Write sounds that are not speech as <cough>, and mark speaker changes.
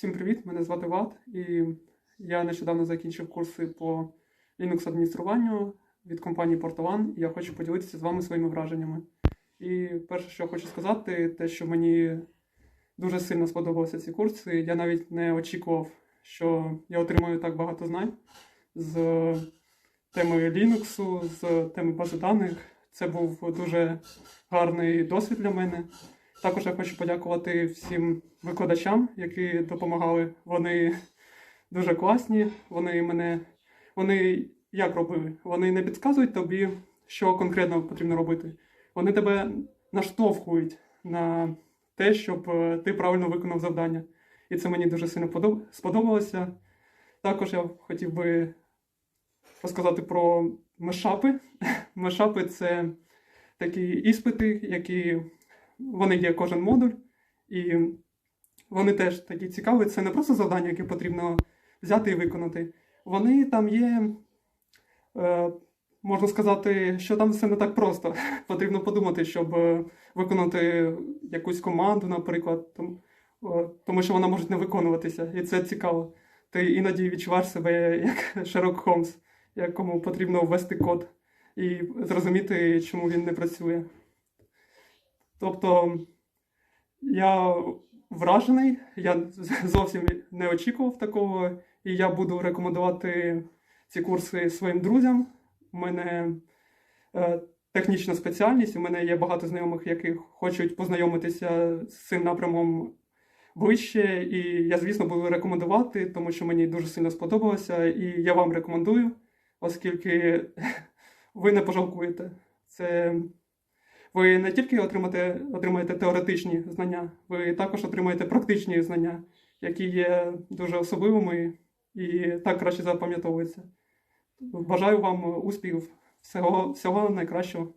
Speaker 1: Всім привіт! Мене звати Влад, і я нещодавно закінчив курси по Linux адмініструванню від компанії Portolan, і я хочу поділитися з вами своїми враженнями. І перше, що я хочу сказати, те, що мені дуже сильно сподобалися ці курси. Я навіть не очікував, що я отримаю так багато знань з теми Linux, з теми бази даних. Це був дуже гарний досвід для мене. Також я хочу подякувати всім викладачам, які допомагали. Вони дуже класні. Вони мене. Вони як робили? Вони не підказують тобі, що конкретно потрібно робити. Вони тебе наштовхують на те, щоб е, ти правильно виконав завдання. І це мені дуже сильно сподобалося. Також я хотів би розказати про мешапи. <laughs> Мешапи це такі іспити, які вони є кожен модуль, і вони теж такі цікаві. Це не просто завдання, яке потрібно взяти і виконати. Вони там є, е, можна сказати, що там все не так просто. <laughs> Потрібно подумати, щоб е, виконати якусь команду, наприклад, тому, що вона може не виконуватися, і це цікаво. Ти іноді відчуваєш себе як <laughs> Шерлок Холмс, якому потрібно ввести код і зрозуміти, чому він не працює. Тобто я вражений, я зовсім не очікував такого, і я буду рекомендувати ці курси своїм друзям. У мене е, технічна спеціальність, у мене є багато знайомих, які хочуть познайомитися з цим напрямом ближче. І я, звісно, буду рекомендувати, тому що мені дуже сильно сподобалося, і я вам рекомендую, оскільки ви не пожалкуєте. Це ви не тільки отримаєте, отримаєте теоретичні знання, ви також отримаєте практичні знання, які є дуже особливими і так краще запам'ятовуються. Бажаю вам успіхів, всього, всього найкращого.